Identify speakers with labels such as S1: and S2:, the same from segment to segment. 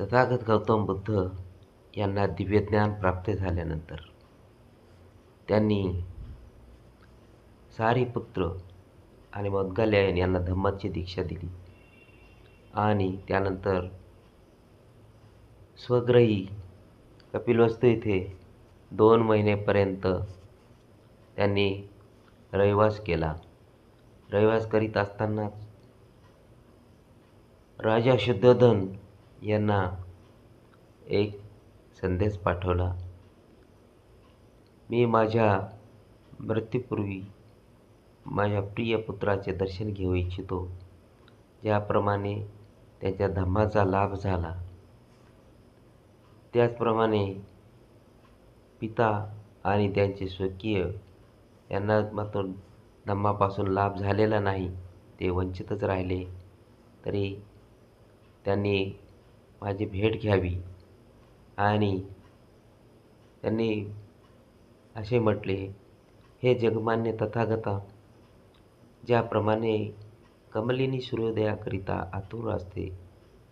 S1: तथागत गौतम बुद्ध यांना दिव्यज्ञान प्राप्त झाल्यानंतर त्यांनी सारीपुत्र आणि मद्गालयन यांना धम्माची दीक्षा दिली. आणि त्यानंतर स्वग्रही कपिलवस्तू इथे दोन महिनेपर्यंत त्यांनी रहिवास केला. रहिवास करीत असतानाच राजा शुद्धोधन यांना एक संदेश पाठवला. मी माझ्या मृत्यूपूर्वी माझ्या प्रिय पुत्राचे दर्शन घेऊ इच्छितो. ज्याप्रमाणे त्याच्या धम्माचा लाभ झाला. त्याचप्रमाणे पिता आणि त्यांचे स्वकीय यांना मात्र धम्मापासून लाभ झालेला नाही ते वंचितच राहिले. तरी त्यांनी माझी भेट घ्यावी. आणि त्यांनी असे म्हटले हे जगमान्य तथागता ज्याप्रमाणे कमलिनी सूर्योदयाकरिता आतुर असते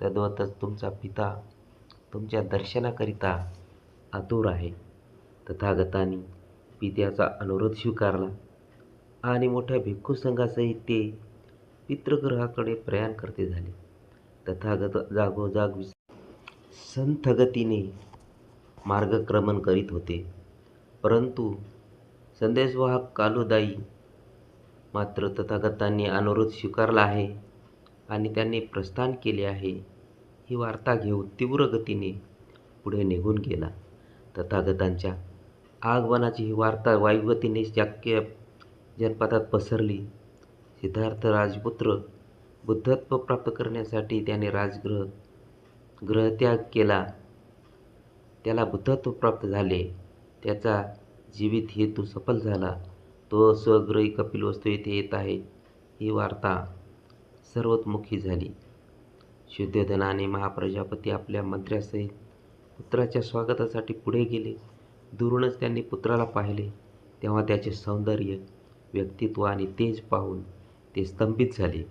S1: तद्वतच तुमचा पिता तुमच्या दर्शनाकरिता आतुर आहे. तथागतांनी पित्याचा अनुरोध स्वीकारला आणि मोठ्या भिक्खू संघासहित ते पितृग्रहाकडे प्रयाण करते झाले. तथागत जागोजाग विस संथ गतीने मार्गक्रमण करीत होते. परंतु संदेशवाहक कालुदाई मात्र तथागतांनी अनुरोध स्वीकारला आहे आणि त्यांनी प्रस्थान केले आहे ही वार्ता घेऊन तीव्र गतीने पुढे निघून गेला. तथागतांच्या आगमनाची ही वार्ता वायुगतीने शाक्य जनपदात पसरली. सिद्धार्थ राजपुत्र बुद्धत्व प्राप्त करण्यासाठी त्याने राजगृह ग्रहत्याग केला. त्याला बुद्धत्व प्राप्त झाले. त्याचा जीवित हेतू सफल झाला. तो स्वग्रही कपिलवस्तू येथे येत आहे ही वार्ता सर्वतमुखी झाली. शुद्धोधनाने महाप्रजापती आपल्या मंत्र्यासहित पुत्राच्या स्वागतासाठी पुढे गेले. दुरूनच त्यांनी पुत्राला पाहिले. तेव्हा त्याचे सौंदर्य व्यक्तित्व आणि तेज पाहून ते स्तंभित झाले.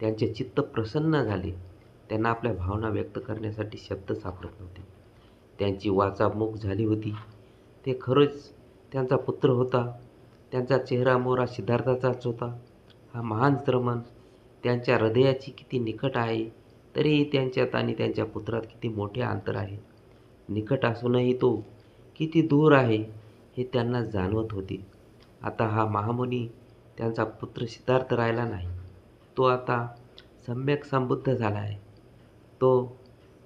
S1: त्यांचे चित्त प्रसन्न झाले. त्यांना आपल्या भावना व्यक्त करण्यासाठी शब्द सापडत नव्हते. त्यांची वाचा मूक झाली होती. ते खरंच त्यांचा पुत्र होता. त्यांचा चेहरा मोहरा सिद्धार्थाचाच होता. हा महान श्रमण त्यांच्या हृदयाची किती निकट आहे तरीही त्यांच्यात आणि त्यांच्या पुत्रात किती मोठे अंतर आहे. निकट असूनही तो किती दूर आहे हे त्यांना जाणवत होते. आता हा महामुनी त्यांचा पुत्र सिद्धार्थ राहिला नाही. तो आता सम्यक समबुद्ध झाला आहे. तो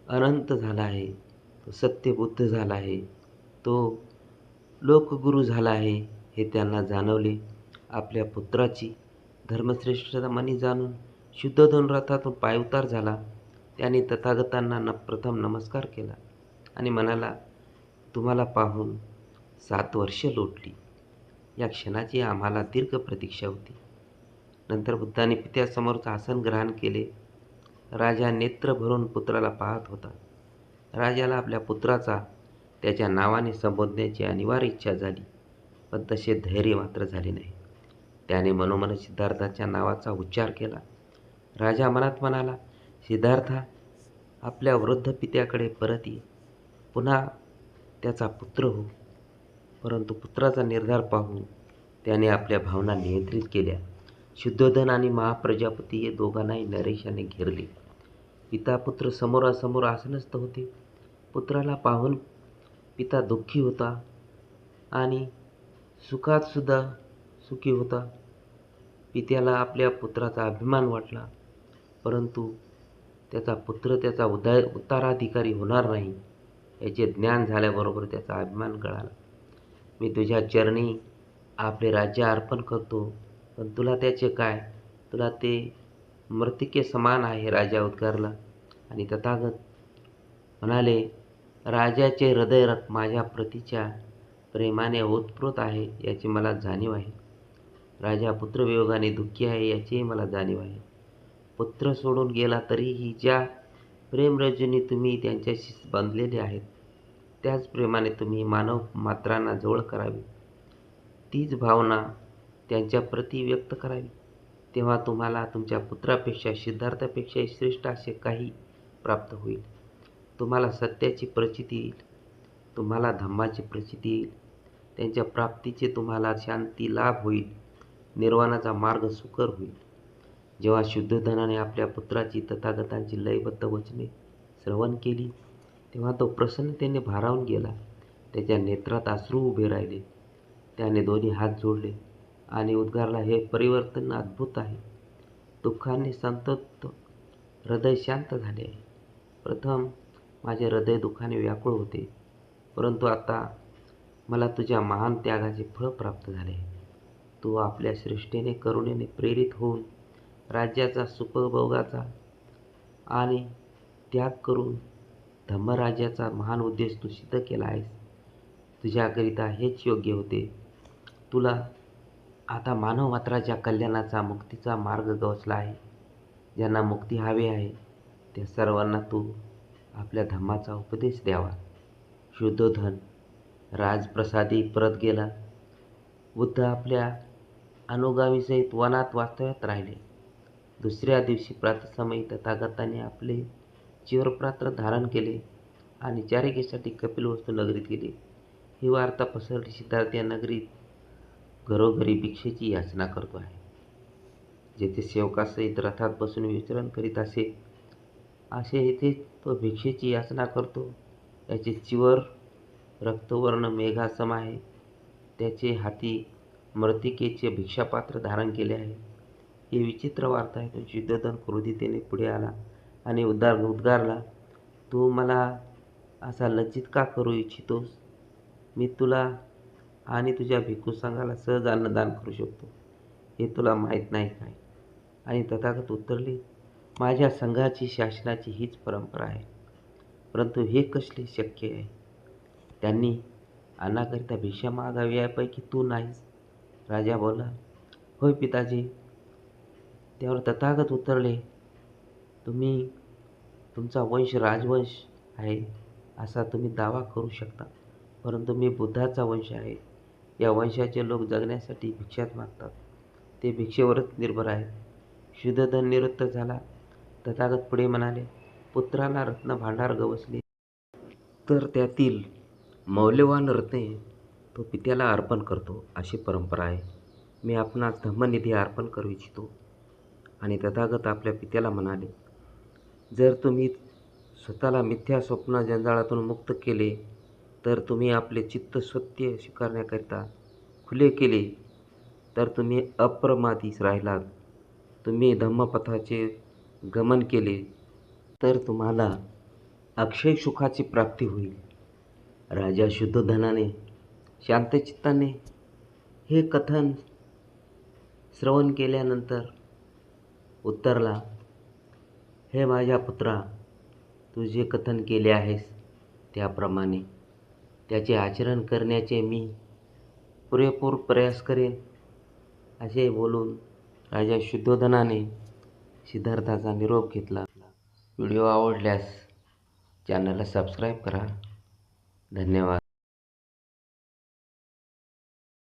S1: अनंत झाला आहे तो सत्यबुद्ध झाला आहे तो लोकगुरू झाला आहे हे त्यांना जाणवले. आपल्या पुत्राची धर्मश्रेष्ठता मनी जाणून शुद्धोधन रथातून पायउतार झाला. त्याने तथागतांना न प्रथम नमस्कार केला आणि म्हणाला तुम्हाला पाहून सात वर्षे लोटली. या क्षणाची आम्हाला दीर्घ प्रतीक्षा होती. नंतर बुद्धाने पित्यासमोरचं आसन ग्रहण केले. राजा नेत्र भरून पुत्राला पाहत होता. राजाला आपल्या पुत्राचा त्याच्या नावाने संबोधण्याची अनिवार्य इच्छा झाली पण तसे धैर्य मात्र झाले नाही. त्याने मनोमन सिद्धार्थाच्या नावाचा उच्चार केला. राजा मनात म्हणाला सिद्धार्था आपल्या वृद्ध पित्याकडे परत ये. पुन्हा त्याचा पुत्र हो. परंतु पुत्राचा निर्धार पाहून त्याने आपल्या भावना नियंत्रित केल्या. शुद्धोधन आणि महाप्रजापती हे दोघांनाही नरेशाने घेरले. पिता पुत्र समोरासमोर आसनस्थ होते. पुत्राला पाहून पिता दुःखी होता आणि सुखातसुद्धा सुखी होता. पित्याला आपल्या पुत्राचा अभिमान वाटला परंतु त्याचा पुत्र त्याचा उदा उत्तराधिकारी होणार नाही याचे ज्ञान झाल्याबरोबर त्याचा अभिमान कळाला. मी तुझ्या चरणी आपले राज्य अर्पण करतो पण तुला त्याचे काय? तुला ते मृतिके समान आहे राजा उद्गारला. आणि तथागत म्हणाले राजाचे हृदय माझ्या प्रतीच्या प्रेमाने ओतप्रोत आहे याची मला जाणीव आहे. राजा पुत्रवियोगाने दुःखी आहे याचीही मला जाणीव आहे. पुत्र सोडून गेला तरीही ज्या प्रेमरजनी तुम्ही त्यांच्याशी बांधलेले आहेत त्याच प्रेमाने तुम्ही मानव मात्रांना जवळ करावी. तीच भावना त्यांच्या प्रती व्यक्त करावी. तेव्हा तुम्हाला तुमच्या पुत्रापेक्षा सिद्धार्थापेक्षाही श्रेष्ठ असे काही प्राप्त होईल. तुम्हाला सत्याची प्रचिती येईल. तुम्हाला धम्माची प्रचिती येईल. त्यांच्या प्राप्तीचे तुम्हाला शांती लाभ होईल. निर्वाणाचा मार्ग सुकर होईल. जेव्हा शुद्धोधनाने आपल्या पुत्राची तथागतांची लयबद्ध वचने श्रवण केली तेव्हा तो प्रसन्नतेने भारावून गेला. त्याच्या नेत्रात अश्रू उभे राहिले. त्याने दोन्ही हात जोडले. आणि उद्गारला हे परिवर्तन अद्भुत आहे. दुःखाने संतप्त हृदय शांत झाले आहे. प्रथम माझे हृदय दुःखाने व्याकुळ होते. परंतु आता मला तुझ्या महान त्यागाचे फळ प्राप्त झाले तू आपल्या सृष्टीने करुणेने प्रेरित होऊन राज्याचा सुखभोगाचा आणि त्याग करून धम्मराज्याचा महान उद्देश तू सिद्ध केला आहेस. तुझ्याकरिता हेच योग्य होते. तुला आता मानव मात्राच्या कल्याणाचा मुक्तीचा मार्ग गवसला आहे. ज्यांना मुक्ती हवी आहे त्या सर्वांना तू आपल्या धम्माचा उपदेश द्यावा. शुद्धोधन राजप्रसादी परत गेला. बुद्ध आपल्या अनुगामीसहित वनात वास्तव्यात राहिले. दुसऱ्या दिवशी प्रातसमयी तथागताने आपले चिवरप्रात्र धारण केले आणि चारिकेसाठी कपिलवस्तू नगरीत गेले. ही वार्ता पसरली सिद्धार्थ या नगरीत घरोघरी भिक्षेची याचना करतो आहे. जेथे सेवकासहित रथात बसून विचरण करीत असे असे येथे तो भिक्षेची याचना करतो. त्याचे चिवर रक्तवर्ण मेघासम आहे. त्याचे हाती मृतिकेचे भिक्षापात्र धारण केले आहे. ही विचित्र वार्ता आहे. तो युद्धधन क्रोधितेने पुढे आला आणि उद्गार उद्गारला तू मला असा लज्जित का करू इच्छितोस? मी तुला आणि तुझ्या भिक्खू संघाला सहज अन्नदान करू शकतो. हे तुला माहीत नाही काय? आणि तथागत उत्तरले माझ्या संघाची शासनाची हीच परंपरा आहे. परंतु हे कसले शक्य आहे? त्यांनी अन्नाकरिता भिक्षा मागावी यापैकी तू नाहीस. राजा बोला होय पिताजी. त्यावर तथागत उतरले तुम्ही तुमचा वंश राजवंश आहे असा तुम्ही दावा करू शकता. परंतु मी बुद्धाचा वंश आहे. या वंशाचे लोक जगण्यासाठी भिक्षात मागतात. ते भिक्षेवरच निर्भर आहेत. शुद्धधन निवृत्त झाला. तथागत पुढे म्हणाले पुत्राला रत्न भांडार गवसले. तर त्यातील मौल्यवान रत्ने तो पित्याला अर्पण करतो अशी परंपरा आहे. मी आपणास धम्मनिधी अर्पण करू इच्छितो. आणि तथागत आपल्या पित्याला म्हणाले जर तुम्ही स्वतःला मिथ्या स्वप्न जंजाळातून मुक्त केले तर तुम्ही आपले चित्त सत्य स्वीकारण्याकरिता खुले केले तर तुम्ही अप्रमादीच राहिलात. तुम्ही धम्मपथाचे गमन केले तर तुम्हाला अक्षय सुखाची प्राप्ती होईल. राजा शुद्धोधनाने शांतचित्ताने हे कथन श्रवण केल्यानंतर उत्तरला हे माझ्या पुत्रा तू जे कथन केले आहेस त्याप्रमाणे त्याचे आचरण करण्याचे मी पुरेपूर प्रयास करेन असे बोलून राजा शुद्धोधनाने सिद्धार्थाचा निरोप घेतला. व्हिडिओ आवडल्यास चॅनलला सबस्क्राईब करा. धन्यवाद.